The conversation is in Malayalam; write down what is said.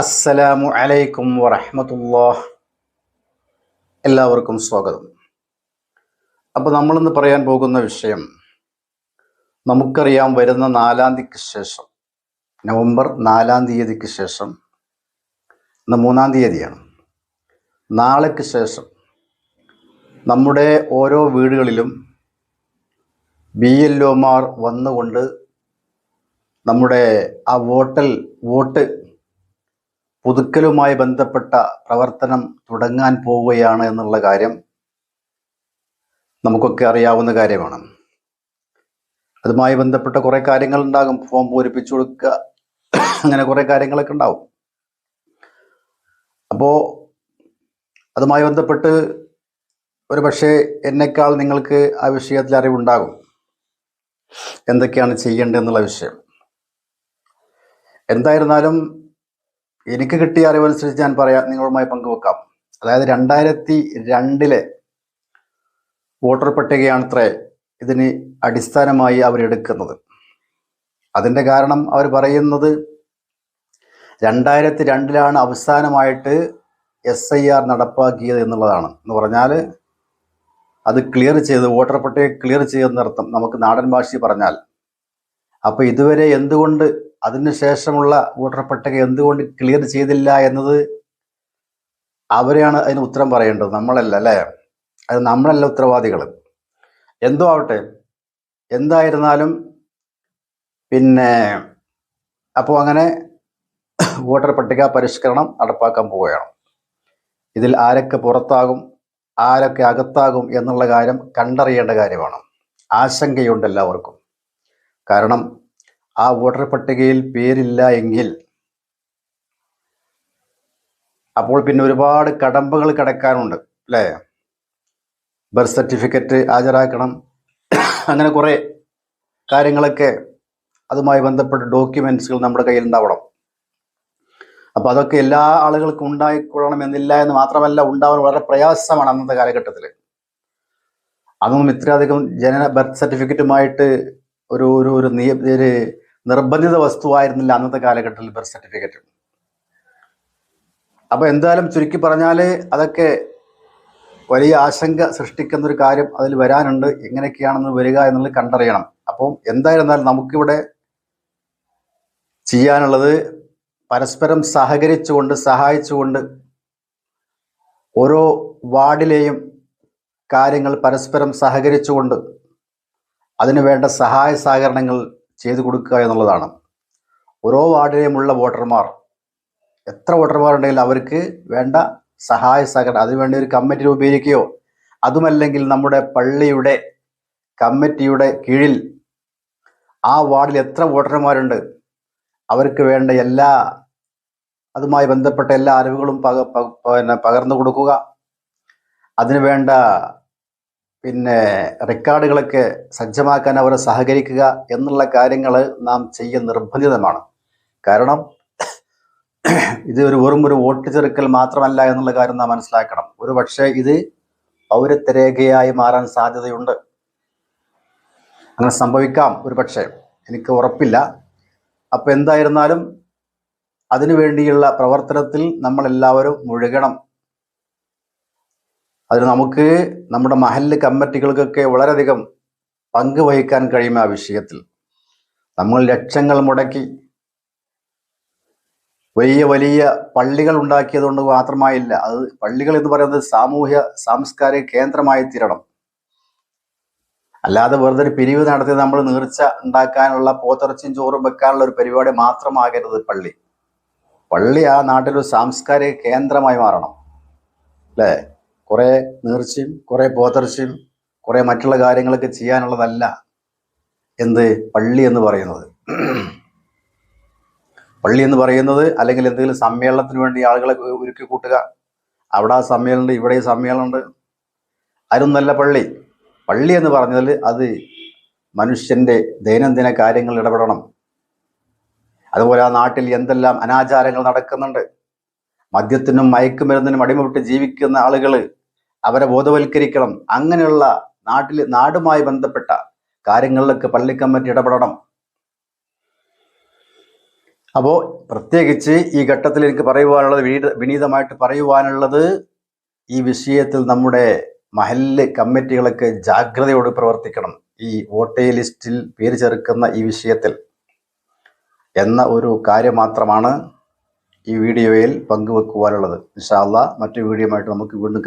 അസ്സലാമു അലൈക്കും വറഹ്മത്തുള്ളാ എല്ലാവർക്കും സ്വാഗതം. അപ്പോൾ നമ്മളിന്ന് പറയാൻ പോകുന്ന വിഷയം നമുക്കറിയാം വരുന്ന നാലാം തീയതിക്ക് ശേഷം നവംബർ നാലാം തീയതിക്ക് ശേഷം ഇന്ന് മൂന്നാം തീയതിയാണ്. നാളേക്ക് ശേഷം നമ്മുടെ ഓരോ വീടുകളിലും ബി എൽ ഒമാർ വന്നുകൊണ്ട് നമ്മുടെ ആ വോട്ടൽ വോട്ട് പുതുക്കലുമായി ബന്ധപ്പെട്ട പ്രവർത്തനം തുടങ്ങാൻ പോവുകയാണ് എന്നുള്ള കാര്യം നമുക്കൊക്കെ അറിയാവുന്ന കാര്യമാണ്. അതുമായി ബന്ധപ്പെട്ട കുറേ കാര്യങ്ങൾ ഉണ്ടാകും. ഫോം പൂരിപ്പിച്ചു കൊടുക്കുക അങ്ങനെ കുറേ കാര്യങ്ങളൊക്കെ ഉണ്ടാവും. അപ്പോൾ അതുമായി ബന്ധപ്പെട്ട് ഒരു പക്ഷേ എന്നെക്കാൾ നിങ്ങൾക്ക് ആ വിഷയത്തിൽ അറിവുണ്ടാകും. എന്തൊക്കെയാണ് ചെയ്യേണ്ടതെന്നുള്ള വിഷയം. എന്തായിരുന്നാലും എനിക്ക് കിട്ടിയ അറിവനുസരിച്ച് ഞാൻ പറയാം. നിങ്ങളുമായി പങ്കുവെക്കാം. അതായത് രണ്ടായിരത്തി രണ്ടിലെ വോട്ടർ പട്ടികയാണത്രേ ഇതിന് അടിസ്ഥാനമായി അവരെടുക്കുന്നത് അതിന്റെ കാരണം അവർ പറയുന്നത് രണ്ടായിരത്തി രണ്ടിലാണ് അവസാനമായിട്ട് എസ് ഐ ആർ നടപ്പാക്കിയത് എന്നുള്ളതാണ്. എന്ന് പറഞ്ഞാൽ അത് ക്ലിയർ ചെയ്ത് വോട്ടർ പട്ടിക ക്ലിയർ ചെയ്തെന്നർത്ഥം നമുക്ക് നാടൻ ഭാഷയിൽ പറഞ്ഞാൽ. അപ്പോൾ ഇതുവരെ എന്തുകൊണ്ട് അതിനുശേഷമുള്ള വോട്ടർ പട്ടിക എന്തുകൊണ്ട് ക്ലിയർ ചെയ്തില്ല എന്നത് അവരെയാണ് അതിന് ഉത്തരം പറയേണ്ടത്. നമ്മളല്ല അല്ലേ? അത് നമ്മളല്ല ഉത്തരവാദികൾ എന്തോ ആവട്ടെ. എന്തായിരുന്നാലും പിന്നെ അപ്പോൾ അങ്ങനെ വോട്ടർ പട്ടിക പരിഷ്കരണം നടപ്പാക്കാൻ പോവുകയാണ്. ഇതിൽ ആരൊക്കെ പുറത്താകും ആരൊക്കെ അകത്താകും എന്നുള്ള കാര്യം കണ്ടറിയേണ്ട കാര്യമാണ്. ആശങ്കയുണ്ട് എല്ലാവർക്കും. കാരണം ആ വോട്ടർ പട്ടികയിൽ പേരില്ല എങ്കിൽ അപ്പോൾ പിന്നെ ഒരുപാട് കടമ്പകൾ കിടക്കാനുണ്ട് അല്ലേ? ബർത്ത് സർട്ടിഫിക്കറ്റ് ഹാജരാക്കണം അങ്ങനെ കുറേ കാര്യങ്ങളൊക്കെ അതുമായി ബന്ധപ്പെട്ട ഡോക്യുമെന്റ്സുകൾ നമ്മുടെ കയ്യിൽ ഉണ്ടാവണം. അപ്പൊ അതൊക്കെ എല്ലാ ആളുകൾക്കും ഉണ്ടായിക്കൊള്ളണം എന്നില്ല എന്ന് മാത്രമല്ല ഉണ്ടാവാൻ വളരെ പ്രയാസമാണ് അന്നത്തെ കാലഘട്ടത്തിൽ അതൊന്നും ഇത്രയധികം ജനന ബർത്ത് സർട്ടിഫിക്കറ്റുമായിട്ട് ഒരു ഒരു ഒരു നിയ ഒരു നിർബന്ധിത വസ്തുവായിരുന്നില്ല അന്നത്തെ കാലഘട്ടത്തിൽ ബർത്ത് സർട്ടിഫിക്കറ്റ് അപ്പൊ എന്തായാലും ചുരുക്കി പറഞ്ഞാൽ അതൊക്കെ വലിയ ആശങ്ക സൃഷ്ടിക്കുന്ന ഒരു കാര്യം അതിൽ വരാനുണ്ട്. എങ്ങനെയൊക്കെയാണെന്ന് വരിക എന്നുള്ളത് കണ്ടറിയണം. അപ്പം എന്തായിരുന്നാലും നമുക്കിവിടെ ചെയ്യാനുള്ളത് പരസ്പരം സഹകരിച്ചുകൊണ്ട് സഹായിച്ചുകൊണ്ട് ഓരോ വാർഡിലെയും കാര്യങ്ങൾ പരസ്പരം സഹകരിച്ചുകൊണ്ട് അതിനു വേണ്ട സഹായ സഹകരണങ്ങൾ ചെയ്തു കൊടുക്കുക എന്നുള്ളതാണ്. ഓരോ വാർഡിലെയുമുള്ള വോട്ടർമാർ എത്ര വോട്ടർമാരുണ്ടെങ്കിലും അവർക്ക് വേണ്ട സഹായ സഹകരണം അതിനുവേണ്ടി ഒരു കമ്മിറ്റി രൂപീകരിക്കുകയോ അതുമല്ലെങ്കിൽ നമ്മുടെ പള്ളിയുടെ കമ്മിറ്റിയുടെ കീഴിൽ ആ വാർഡിൽ എത്ര വോട്ടർമാരുണ്ട് അവർക്ക് വേണ്ട എല്ലാ അതുമായി ബന്ധപ്പെട്ട എല്ലാ അറിവുകളും പക പിന്നെ പകർന്നു കൊടുക്കുക. അതിനു വേണ്ട പിന്നെ റെക്കോർഡുകളൊക്കെ സജ്ജമാക്കാൻ അവരെ സഹകരിക്കുക എന്നുള്ള കാര്യങ്ങൾ നാം ചെയ്യ നിർബന്ധിതമാണ്. കാരണം ഇത് ഒരു വെറും ഒരു വോട്ട് ചെറുക്കൽ മാത്രമല്ല എന്നുള്ള കാര്യം നാം മനസ്സിലാക്കണം. ഒരു പക്ഷേ ഇത് പൗരത്വരേഖയായി മാറാൻ സാധ്യതയുണ്ട്. അങ്ങനെ സംഭവിക്കാം ഒരു പക്ഷേ എനിക്ക് ഉറപ്പില്ല. അപ്പോൾ എന്തായിരുന്നാലും അതിനു വേണ്ടിയുള്ള പ്രവർത്തനത്തിൽ നമ്മളെല്ലാവരും മുഴുകണം. അതിന് നമുക്ക് നമ്മുടെ മഹല്ല് കമ്മിറ്റികൾക്കൊക്കെ വളരെയധികം പങ്ക് വഹിക്കാൻ കഴിയും ആ വിഷയത്തിൽ. നമ്മൾ ലക്ഷങ്ങൾ മുടക്കി വലിയ വലിയ പള്ളികൾ ഉണ്ടാക്കിയതുകൊണ്ട് മാത്രമായില്ല അത് പള്ളികൾ എന്ന് പറയുന്നത് സാമൂഹ്യ സാംസ്കാരിക കേന്ദ്രമായി തീരണം. അല്ലാതെ വെറുതെ ഒരു പിരിവ് നടത്തി നമ്മൾ നീർച്ച ഉണ്ടാക്കാനുള്ള പോത്തിറച്ചും ചോറും വെക്കാനുള്ള ഒരു പരിപാടി മാത്രമാകരുത് പള്ളി. പള്ളി ആ നാട്ടിലൊരു സാംസ്കാരിക കേന്ദ്രമായി മാറണം. അല്ലേ? കുറെ നേർച്ചയും കുറെ പോതർച്ചയും കുറെ മറ്റുള്ള കാര്യങ്ങളൊക്കെ ചെയ്യാനുള്ളതല്ല എന്ത് പള്ളി എന്ന് പറയുന്നത്. പള്ളി എന്ന് പറയുന്നത് അല്ലെങ്കിൽ എന്തെങ്കിലും സമ്മേളനത്തിന് വേണ്ടി ആളുകളെ ഒരുക്കി കൂട്ടുക. അവിടെ ആ സമ്മേളനമുണ്ട് ഇവിടെ ഈ സമ്മേളനമുണ്ട്. അതൊന്നല്ല പള്ളി. പള്ളി എന്ന് പറഞ്ഞാൽ അത് മനുഷ്യന്റെ ദൈനംദിന കാര്യങ്ങൾ ഇടപെടണം. അതുപോലെ ആ നാട്ടിൽ എന്തെല്ലാം അനാചാരങ്ങൾ നടക്കുന്നുണ്ട്. മദ്യത്തിനും മയക്കുമരുന്നിനും അടിമപ്പെട്ട് ജീവിക്കുന്ന ആളുകൾ അവരെ ബോധവൽക്കരിക്കണം. അങ്ങനെയുള്ള നാട്ടിൽ നാടുമായി ബന്ധപ്പെട്ട കാര്യങ്ങളിലൊക്കെ പള്ളി കമ്മിറ്റി ഇടപെടണം. അപ്പോൾ പ്രത്യേകിച്ച് ഈ ഘട്ടത്തിൽ എനിക്ക് പറയുവാനുള്ളത് വിനീത വിനീതമായിട്ട് പറയുവാനുള്ളത് ഈ വിഷയത്തിൽ നമ്മുടെ മഹല്ല് കമ്മിറ്റികളൊക്കെ ജാഗ്രതയോട് പ്രവർത്തിക്കണം. ഈ വോട്ടേ ലിസ്റ്റിൽ പേര് ചേർക്കുന്ന ഈ വിഷയത്തിൽ. എന്ന ഒരു കാര്യം മാത്രമാണ് ഈ വീഡിയോയിൽ പങ്കുവെക്കുവാനുള്ളത്. ഇൻഷാ അള്ളാ മറ്റു വീഡിയോയുമായിട്ട് നമുക്ക് വീണ്ടും